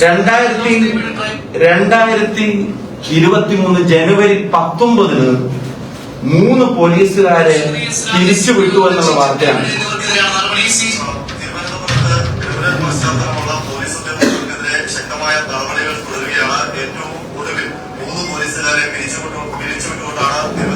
രണ്ടായിരത്തി രണ്ടായിരത്തി ഇരുപത്തിമൂന്ന് ജനുവരി പത്തൊമ്പതിന് മൂന്ന് പോലീസുകാരെ തിരിച്ചു വിട്ടു എന്നുള്ള വാർത്തയാണ്. ശക്തമായ ഏറ്റവും ഒടുവിൽ മൂന്ന് പോലീസുകാരെ പിരിച്ചുവിട്ടു പിരിച്ചുവിട്ടുകൊണ്ടാണ്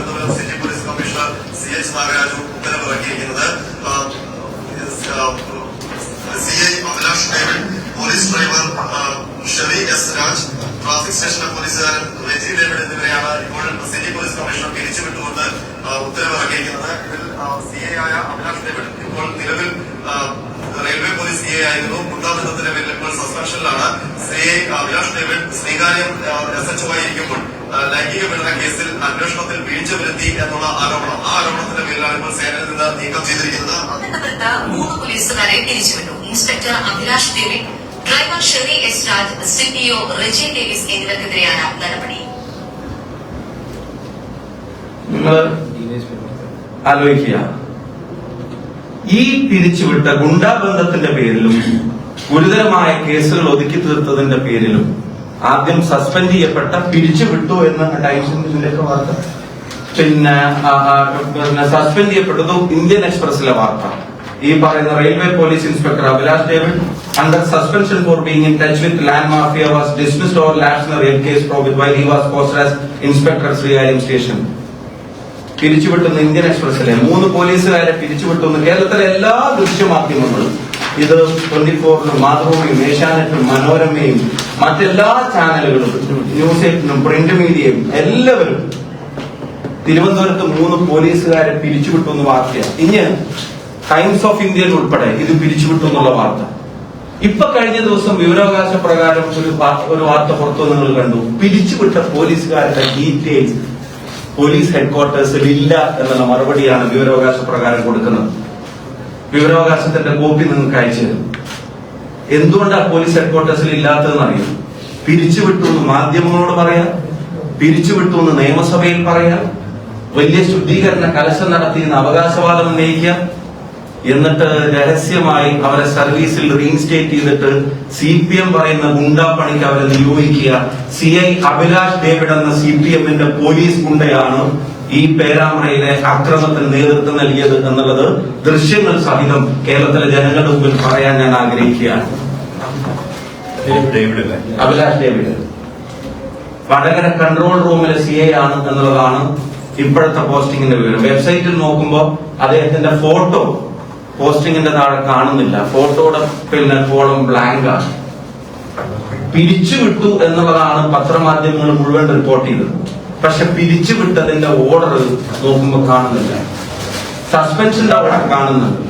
രാജ് ട്രാഫിക് സ്റ്റേഷനിലെ പോലീസുകാരൻ റെജി ഡേവിഡ് എന്നിവരെയാണ് ഇപ്പോൾ സിറ്റി പോലീസ് കമ്മീഷണർ പിരിച്ചുവിട്ടുകൊണ്ട് ഉത്തരവിറക്കിയിരിക്കുന്നത്. ഇതിൽ സി എ ആയ അഭിലാഷ് ഡേവിഡ് ഇപ്പോൾ നിലവിൽ റെയിൽവേ പോലീസ് സി എ ആയിരുന്നു. ഗുണ്ടാബന്ധത്തിന്റെ പേരിൽ ഇപ്പോൾ സസ്പെൻഷനിലാണ്. C I Abhilash David Sreekaryam S H O ആയിരിക്കുമ്പോൾ ലൈംഗിക പീഡന കേസിൽ അന്വേഷണത്തിൽ വീഴ്ച വരുത്തി എന്നുള്ള ആരോപണം. ആ ആരോപണത്തിന്റെ പേരിലാണ് ഇപ്പോൾ സേനയിൽ നിന്ന് നീക്കം ചെയ്തിരിക്കുന്നത്. തിരുവനന്തപുരത്ത് മൂന്ന് inspector Abhilash David driver Sherry S Raj CPO Reji Davis എന്നിവർക്കെതിരെയാണ് നടപടി. നിങ്ങൾ ആലോചിക്കുക. ഈ പിരിച്ചുവിട്ട ഗുണ്ടാബന്ധത്തിന്റെ പേരിലും ഗുരുതരമായ കേസുകൾ ഒതുക്കി തീർത്തതിന്റെ പേരിലും ആദ്യം സസ്പെൻഡ് ചെയ്യപ്പെട്ട പിരിച്ചുവിട്ടു എന്ന ടൈംസിന്റെ വാർത്ത. പിന്നെ സസ്പെൻഡ് ചെയ്യപ്പെട്ടതും ഇന്ത്യൻ എക്സ്പ്രസിലെ വാർത്ത. ഈ പറയുന്ന railway police inspector Abhilash David under suspension for being in touch with land mafia was dismissed or lash rape case probe it why he was posted as inspector Sreekaryam station പിരിച്ചുവിട്ടുന്ന Indian എക്സ്പ്രസിലെ മൂന്ന് പോലീസുകാരെ പിരിച്ചുവിട്ടുന്ന കേരളത്തിലെ എല്ലാ ദൃശ്യമാധ്യമങ്ങളും ഇത് twenty ഫോറിനും മാതൃഭൂമിയും ഏഷ്യാനെറ്റും മനോരമയും മറ്റെല്ലാ ചാനലുകളും news എയ്റ്റിനും print മീഡിയയും എല്ലാവരും തിരുവനന്തപുരത്ത് മൂന്ന് പോലീസുകാരെ പിരിച്ചുവിട്ടു എന്ന് വാർത്തയാണ്. ഇനി ടൈംസ് ഓഫ് ഇന്ത്യയിൽ ഉൾപ്പെടെ ഇത് പിരിച്ചുവിട്ടു എന്നുള്ള വാർത്ത. ഇപ്പൊ കഴിഞ്ഞ ദിവസം വിവരാവകാശ പ്രകാരം ഒരു ഒരു വാർത്ത പുറത്തു നിങ്ങൾ കണ്ടു. പിരിച്ചുവിട്ട പോലീസുകാരുടെ ഡീറ്റെയിൽസ് പോലീസ് ഹെഡ്ക്വാർട്ടേഴ്സിൽ ഇല്ല എന്നുള്ള മറുപടിയാണ് വിവരാവകാശ പ്രകാരം കൊടുക്കുന്നത്. വിവരാവകാശത്തിന്റെ കോപ്പി നിങ്ങൾക്ക് അയച്ചു തരും. എന്തുകൊണ്ടാണ് പോലീസ് ഹെഡ്ക്വാർട്ടേഴ്സിൽ ഇല്ലാത്തതെന്ന് അറിയാം? പിരിച്ചുവിട്ടു എന്ന് മാധ്യമങ്ങളോട് പറയാം. പിരിച്ചുവിട്ടു എന്ന് നിയമസഭയിൽ പറയാം. വലിയ ശുദ്ധീകരണ കലശം നടത്തിയെന്ന് അവകാശവാദം ഉന്നയിക്കാം. എന്നിട്ട് രഹസ്യമായി അവരെ സർവീസിൽ റീഇൻസ്റ്റേറ്റ് ചെയ്തിട്ട് സി പി എം പറയുന്ന ഗുണ്ടാപ്പണിക്ക് അവരെ നിയോഗിക്കുക. സി ഐ അഭിലാഷ് ഡേവിഡ് എന്ന സി പി എമ്മിന്റെ പോലീസ് ഗുണ്ടയാണ് ഈ പേരാമ്പ്രയിലെ അക്രമത്തിന് നേതൃത്വം നൽകിയത് എന്നുള്ളത് ദൃശ്യങ്ങൾ സഹിതം കേരളത്തിലെ ജനങ്ങളുടെ മുമ്പിൽ പറയാൻ ഞാൻ ആഗ്രഹിക്കുകയാണ്. അഭിലാഷ് ഡേവിഡ്. വടകര കൺട്രോൾ റൂമിലെ സി ഐ ആണ് എന്നുള്ളതാണ് ഇപ്പോഴത്തെ പോസ്റ്റിംഗിന്റെ വിവരം. വെബ്സൈറ്റിൽ നോക്കുമ്പോൾ അദ്ദേഹത്തിന്റെ ഫോട്ടോ പോസ്റ്റിംഗിന്റെ താഴെ കാണുന്നില്ല. ഫോട്ടോയുടെ പിന്നെ കോളം ബ്ലാങ്ക് ആണ് പിരിച്ചുവിട്ടു എന്നുള്ളതാണ് പത്രമാധ്യമങ്ങൾ മുഴുവൻ റിപ്പോർട്ട് ചെയ്തത്. പക്ഷെ പിരിച്ചുവിട്ടതിന്റെ ഓർഡർ നോക്കുമ്പോൾ കാണുന്നില്ല. സസ്പെൻഷന്റെ അവിടെ കാണുന്നുണ്ട്.